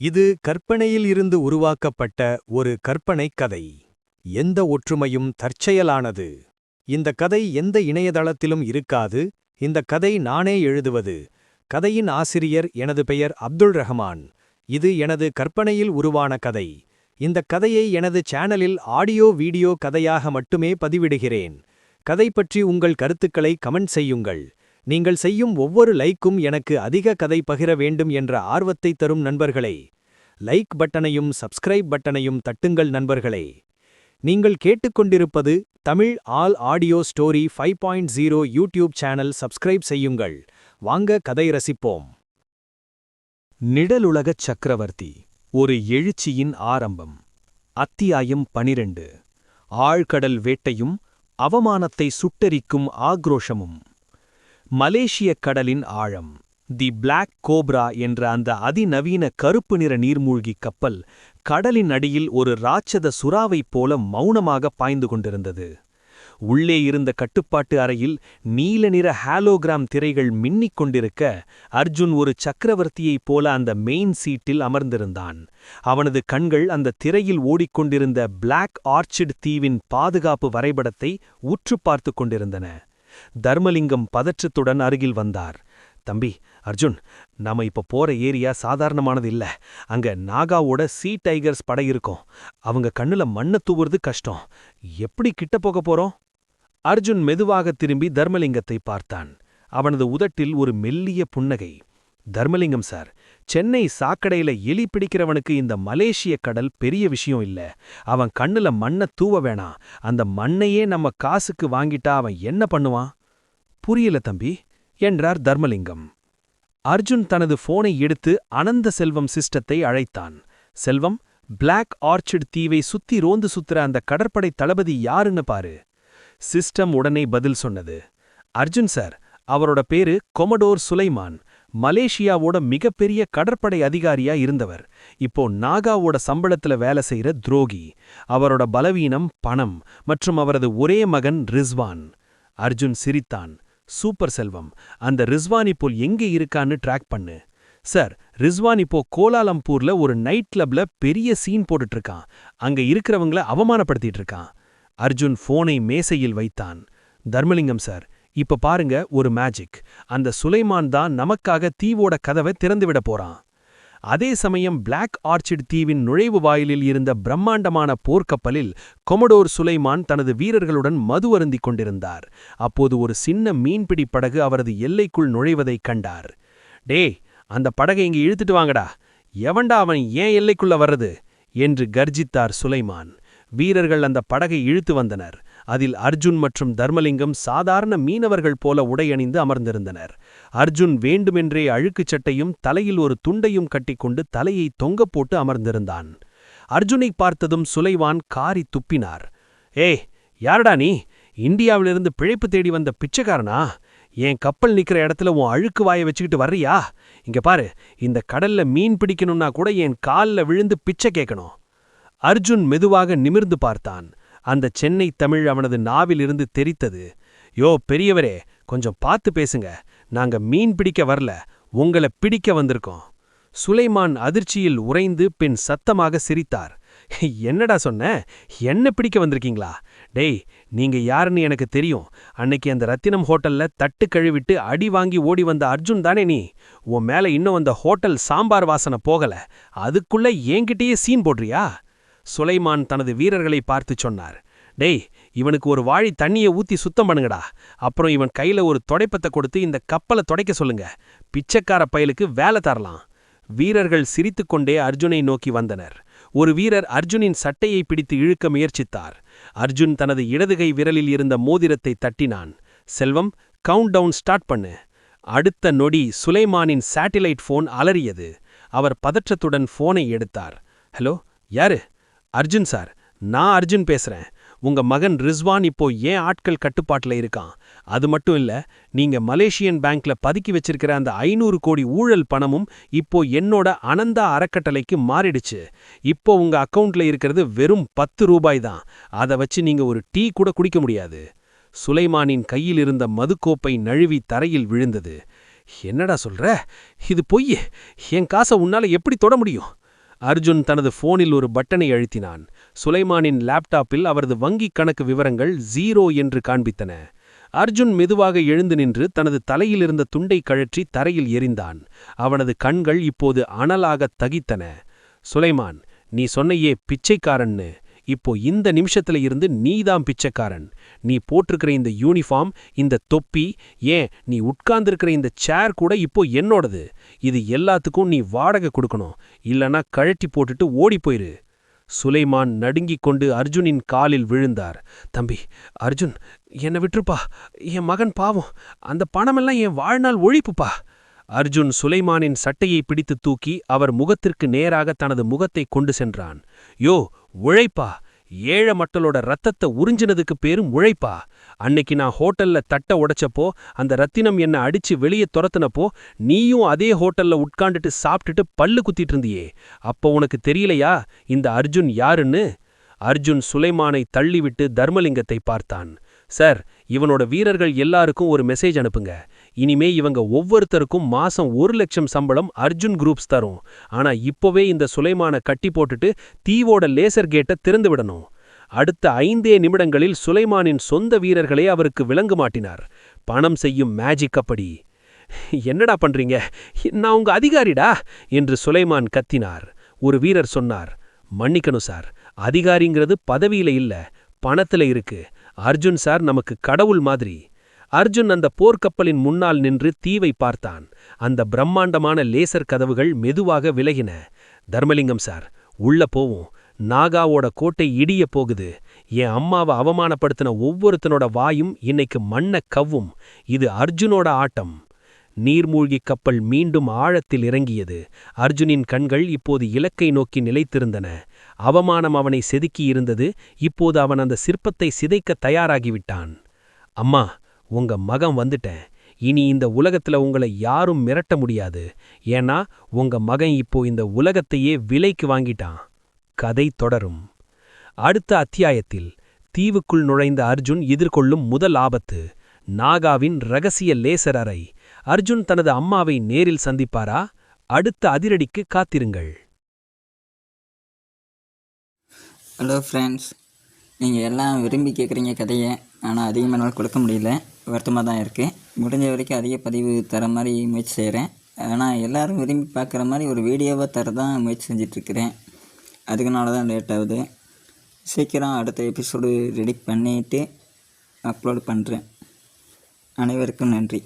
இது கற்பனையில் இருந்து உருவாக்கப்பட்ட ஒரு கற்பனைக் கதை. எந்த ஒற்றுமையும் தற்செயலானது. இந்த கதை எந்த இணையதளத்திலும் இருக்காது. இந்த கதை நானே எழுதுவது. கதையின் ஆசிரியர் எனது பெயர் அப்துல் ரஹ்மான். இது எனது கற்பனையில் உருவான கதை. இந்த கதையை எனது சேனலில் ஆடியோ வீடியோ கதையாக மட்டுமே பதிவிடுகிறேன். கதை பற்றி உங்கள் கருத்துக்களை கமெண்ட் செய்யுங்கள். நீங்கள் செய்யும் ஒவ்வொரு லைக்கும் எனக்கு அதிக கதை பகிர வேண்டும் என்ற ஆர்வத்தை தரும் நண்பர்களே. லைக் பட்டனையும் சப்ஸ்கிரைப் பட்டனையும் தட்டுங்கள் நண்பர்களே. நீங்கள் கேட்டுக்கொண்டிருப்பது Tamil all audio story five point zero YouTube channel subscribe செய்யுங்கள். வாங்க கதை ரசிப்போம். நிழலுலகச் சக்கரவர்த்தி ஒரு எழுச்சியின் ஆரம்பம். அத்தியாயம் பனிரெண்டு. ஆழ்கடல் வேட்டையும் அவமானத்தை சுட்டரிக்கும் ஆக்ரோஷமும். மலேசியக் கடலின் ஆழம் தி பிளாக் கோப்ரா என்ற அந்த அதிநவீன கருப்பு நிற நீர்மூழ்கி கப்பல் கடலின் அடியில் ஒரு ராட்சத சுறாவைப் போல மௌனமாக பாய்ந்து கொண்டிருந்தது. உள்ளே இருந்த கட்டுப்பாட்டு அறையில் நீல நிற ஹாலோகிராம் திரைகள் மின்னிக் கொண்டிருக்க அர்ஜுன் ஒரு சக்கரவர்த்தியைப் போல அந்த மெயின் சீட்டில் அமர்ந்திருந்தான். அவனது கண்கள் அந்த திரையில் ஓடிக்கொண்டிருந்த பிளாக் ஆர்ச்சிட் தீவின் பாதுகாப்பு வரைபடத்தை உற்று பார்த்து கொண்டிருந்தன. தர்மலிங்கம் பதற்றத்துடன் அருகில் வந்தார். தம்பி அர்ஜுன் நாம இப்ப போற ஏரியா சாதாரணமானது இல்ல. அங்க நாகாவோட சீ டைகர்ஸ் படை இருக்கும். அவங்க கண்ணுல மண்ணை தூவுறது கஷ்டம். எப்படி கிட்ட போக போறோம்? அர்ஜுன் மெதுவாக திரும்பி தர்மலிங்கத்தை பார்த்தான். அவனது உதட்டில் ஒரு மெல்லிய புன்னகை. தர்மலிங்கம் சார் சென்னை சாக்கடையில எலி பிடிக்கிறவனுக்கு இந்த மலேசிய கடல் பெரிய விஷயம் இல்ல. அவன் கண்ணுல மண்ண தூவ வேணாம். அந்த மண்ணையே நம்ம காசுக்கு வாங்கிட்டா அவன் என்ன பண்ணுவான்? புரியல தம்பி என்றார் தர்மலிங்கம். அர்ஜுன் தனது போனை எடுத்து அனந்த செல்வம் சிஸ்டத்தை அழைத்தான். செல்வம் பிளாக் ஆர்ச்சிட் தீவை சுத்தி ரோந்து சுத்துற அந்த கடற்படை தளபதி யாருன்னு பாரு. சிஸ்டம் உடனே பதில் சொன்னது. அர்ஜுன் சார் அவரோட பேரு கொமடோர் சுலைமான். மலேசியாவோட மிகப்பெரிய கடற்படை அதிகாரியா இருந்தவர். இப்போ நாகாவோட சம்பளத்துல வேலை செய்யற துரோகி. அவரோட பலவீனம் பணம் மற்றும் அவரது ஒரே மகன் ரிஸ்வான். அர்ஜுன் சிரித்தான் சூப்பர் செல்வம் அந்த ரிஸ்வான் இப்போ எங்கே இருக்கான்னு ட்ராக் பண்ணு. சார் ரிஸ்வான் இப்போ கோலாலம்பூர்ல ஒரு நைட் கிளப்ல பெரிய சீன் போட்டுட்டு இருக்கான் அங்க இருக்கிறவங்கள அவமானப்படுத்திட்டு இருக்கான் அர்ஜுன் போனை மேசையில் வைத்தான். தர்மலிங்கம் சார் இப்ப பாருங்க ஒரு மேஜிக் அந்த சுலைமான் தான் நமக்காக தீவோட கதவை திறந்துவிட போறான். அதே சமயம் பிளாக் ஆர்ச்சிட் தீவின் நுழைவு வாயிலில் இருந்த பிரம்மாண்டமான போர்க்கப்பலில் கொமடோர் சுலைமான் தனது வீரர்களுடன் மது அருந்திக் கொண்டிருந்தார். அப்போது ஒரு சின்ன மீன்பிடி படகு அவரது எல்லைக்குள் நுழைவதைக் கண்டார். டே அந்த படகை இங்கே இழுத்துட்டு வாங்கடா. எவன்டா அவன் ஏன் எல்லைக்குள்ள வர்றது? என்று கர்ஜித்தார் சுலைமான். வீரர்கள் அந்த படகை இழுத்து வந்தனர். அதில் அர்ஜுன் மற்றும் தர்மலிங்கம் சாதாரண மீனவர்கள் போல உடையணிந்து அமர்ந்திருந்தனர். அர்ஜுன் வேண்டுமென்றே அழுக்குச் சட்டையும் தலையில் ஒரு துண்டையும் கட்டிக்கொண்டு தலையை தொங்கப் போட்டு அமர்ந்திருந்தான். அர்ஜுனை பார்த்ததும் சுலைவான் காரி துப்பினார். ஏய் யாரடா நீ? இந்தியாவிலிருந்து பிழைப்பு தேடி வந்த பிச்சைக்காரனா? என் கப்பல் நிற்கிற இடத்துல உன் அழுக்கு வாயை வச்சுக்கிட்டு வர்றியா? இங்க பாரு இந்த கடல்ல மீன் பிடிக்கணும்னா கூட என் கால்ல விழுந்து பிச்சை கேட்கணும் அர்ஜுன் மெதுவாக நிமிர்ந்து பார்த்தான். அந்த சென்னை தமிழ் அவனது நாவிலிருந்து தெரித்தது. யோ பெரியவரே கொஞ்சம் பார்த்து பேசுங்க. நாங்க மீன் பிடிக்க வரல உங்களை பிடிக்க வந்திருக்கோம். சுலைமான் அதிர்ச்சியில் உறைந்து பின் சத்தமாக சிரித்தார். என்னடா சொன்ன? என்ன பிடிக்க வந்திருக்கீங்களா? டேய் நீங்க யாருன்னு எனக்கு தெரியும். அன்னைக்கு அந்த ரத்தினம் ஹோட்டல்ல தட்டு கழுவிட்டு அடி வாங்கி ஓடி வந்த அர்ஜுன் தானே நீ? உன் மேல இன்னும் அந்த ஹோட்டல் சாம்பார் வாசனை போகல. அதுக்குள்ள என்கிட்டயே சீன் போடுறியா? சுலைமான் தனது வீரர்களை பார்த்து சொன்னார். டேய் இவனுக்கு ஒரு வாழி தண்ணியை ஊத்தி சுத்தம் பண்ணுங்கடா. அப்புறம் இவன் கையில ஒரு தொடைப்பத்தை கொடுத்து இந்த கப்பலை தொடைக்க சொல்லுங்க. பிச்சைக்கார பயலுக்கு வேலை தரலாம். வீரர்கள் சிரித்துக்கொண்டே அர்ஜுனை நோக்கி வந்தனர். ஒரு வீரர் அர்ஜுனின் சட்டையை பிடித்து இழுக்க முயற்சித்தார். அர்ஜுன் தனது இடதுகை விரலில் இருந்த மோதிரத்தை தட்டினான். செல்வம் கவுண்ட் டவுன் ஸ்டார்ட் பண்ணு. அடுத்த நொடி சுலைமானின் சேட்டிலைட் ஃபோன் அலறியது. அவர் பதற்றத்துடன் ஃபோனை எடுத்தார். ஹலோ யாரு? அர்ஜுன் சார் நான் அர்ஜுன் பேசுறேன். உங்க மகன் ரிஸ்வான் இப்போ ஏன் ஆட்கள் கட்டுப்பாட்டுல இருக்கான்? அது மட்டும் இல்ல நீங்க மலேசியன் பேங்க்ல பதுக்கி வச்சிருக்கிற அந்த ஐநூறு கோடி ஊழல் பணமும் இப்போ என்னோட அனந்தா அறக்கட்டளைக்கு மாறிடுச்சு. இப்போ உங்க அக்கவுண்ட்ல இருக்கிறது வெறும் பத்து ரூபாய் தான். அதை வச்சு நீங்க ஒரு டீ கூட குடிக்க முடியாது. சுலைமானின் கையில் இருந்த மதுக்கோப்பை நழுவி தரையில் விழுந்தது. என்னடா சொல்ற? இது பொய். என் காசை உன்னால எப்படி தொட முடியும்? அர்ஜுன் தனது போனில் ஒரு பட்டனை அழுத்தினான். சுலைமானின் லேப்டாப்பில் அவரது வங்கிக் கணக்கு விவரங்கள் ஜீரோ என்று காண்பித்தன. அர்ஜுன் மெதுவாக எழுந்து நின்று தனது தலையிலிருந்த துண்டை கழற்றி தரையில் எறிந்தான். அவனது கண்கள் இப்போது அனலாகத் தகித்தன. சுலைமான் நீ சொன்னையே பிச்சைக்காரன்னு. இப்போ இந்த நிமிஷத்துல இருந்து நீதான் பிச்சைக்காரன். நீ போட்டிருக்கிற இந்த யூனிஃபார்ம் இந்த தொப்பி ஏன் நீ உட்கார்ந்திருக்கிற இந்த சேர் கூட இப்போ என்னோடது? இது எல்லாத்துக்கும் நீ வாடகை கொடுக்கணும். இல்லனா கழட்டி போட்டுட்டு ஓடி போயிரு. சுலைமான் நடுங்கிக் கொண்டு அர்ஜுனின் காலில் விழுந்தார். தம்பி அர்ஜுன் என்னை விட்டுருப்பா. என் மகன் பாவம். அந்த பணமெல்லாம் என் வாழ்நாள் ஒழிப்புப்பா. அர்ஜுன் சுலைமானின் சட்டையை பிடித்து தூக்கி அவர் முகத்திற்கு நேராக தனது முகத்தை கொண்டு சென்றான். யோ உழைப்பா. ஏழை மட்டலோட ரத்தத்தை உறிஞ்சினதுக்கு பேரும் உழைப்பா. அன்னைக்கு நான் ஹோட்டல்ல தட்ட உடைச்சப்போ அந்த ரத்தினம் என்ன அடிச்சு வெளியே துரத்துனப்போ நீயும் அதே ஹோட்டல்ல உட்காந்துட்டு சாப்பிட்டுட்டு பல்லு குத்திட்டு இருந்தியே. அப்போ உனக்கு தெரியலையா? இந்த அர்ஜுன் யாருன்னு? அர்ஜுன் சுலைமானை தள்ளிவிட்டு தர்மலிங்கத்தை பார்த்தான். சார் இவனோட வீரர்கள் எல்லாருக்கும் ஒரு மெசேஜ் அனுப்புங்க. இனிமே இவங்க ஒவ்வொருத்தருக்கும் மாசம் ஒரு லட்சம் சம்பளம் அர்ஜுன் குரூப்ஸ் தரும். ஆனா இப்போவே இந்த சுலைமான கட்டி போட்டுட்டு தீவோட லேசர் கேட்டை திறந்து விடணும். அடுத்த ஐந்தே நிமிடங்களில் சுலைமானின் சொந்த வீரர்களே அவருக்கு விளங்க மாட்டினார். பணம் செய்யும் மேஜிக் அப்படி. என்னடா பண்றீங்க? நான் உங்க அதிகாரிடா? என்று சுலைமான் கத்தினார். ஒரு வீரர் சொன்னார் மன்னிக்கணும் சார். அதிகாரிங்கிறது பதவியில இல்ல பணத்துல இருக்கு. அர்ஜுன் சார் நமக்கு கடவுள் மாதிரி. அர்ஜுன் அந்த போர்க்கப்பலின் முன்னால் நின்று தீவை பார்த்தான். அந்த பிரம்மாண்டமான லேசர் கதவுகள் மெதுவாக விலகின. தர்மலிங்கம் சார் உள்ள போவோம். நாகாவோட கோட்டை இடிய போகுது. என் அம்மாவை அவமானப்படுத்தின ஒவ்வொருத்தனோட வாயும் இன்னைக்கு மண்ண கவ்வும். இது அர்ஜுனோட ஆட்டம். நீர்மூழ்கிக் கப்பல் மீண்டும் ஆழத்தில் இறங்கியது. அர்ஜுனின் கண்கள் இப்போது இலக்கை நோக்கி நிலைத்திருந்தன. அவமானம் அவனை செதுக்கியிருந்தது. இப்போது அவன் அந்த சிற்பத்தை சிதைக்க தயாராகிவிட்டான். அம்மா உங்க மகன் வந்துட்டேன். இனி இந்த உலகத்துல உங்களை யாரும் மிரட்ட முடியாது. ஏன்னா உங்க மகன் இப்போ இந்த உலகத்தையே விலைக்கு வாங்கிட்டான். கதை தொடரும். அடுத்த அத்தியாயத்தில் தீவுக்குள் நுழைந்த அர்ஜுன் எதிர்கொள்ளும் முதல் ஆபத்து நாகாவின் ரகசிய லேசர் அறை. அர்ஜுன் தனது அம்மாவை நேரில் சந்திப்பாரா? அடுத்த அதிரடிக்கு காத்திருங்கள். ஹலோ ஃப்ரெண்ட்ஸ் நீங்கள் எல்லாம் விரும்பி கேட்குறீங்க கதையை. ஆனால் அதிகமாக என்னால் கொடுக்க முடியல. வருத்தமாக தான் இருக்குது முடிஞ்ச வரைக்கும் அதிக பதிவு தர மாதிரி முயற்சி செய்கிறேன் ஆனால் எல்லோரும் விரும்பி பார்க்குற மாதிரி ஒரு வீடியோவாக தர தான் முயற்சி செஞ்சிட்ருக்கிறேன். அதுக்குனால தான் லேட் ஆகுது. சீக்கிரம் அடுத்த எபிசோடு ரெடி பண்ணிவிட்டு அப்லோடு பண்ணுறேன் அனைவருக்கும் நன்றி.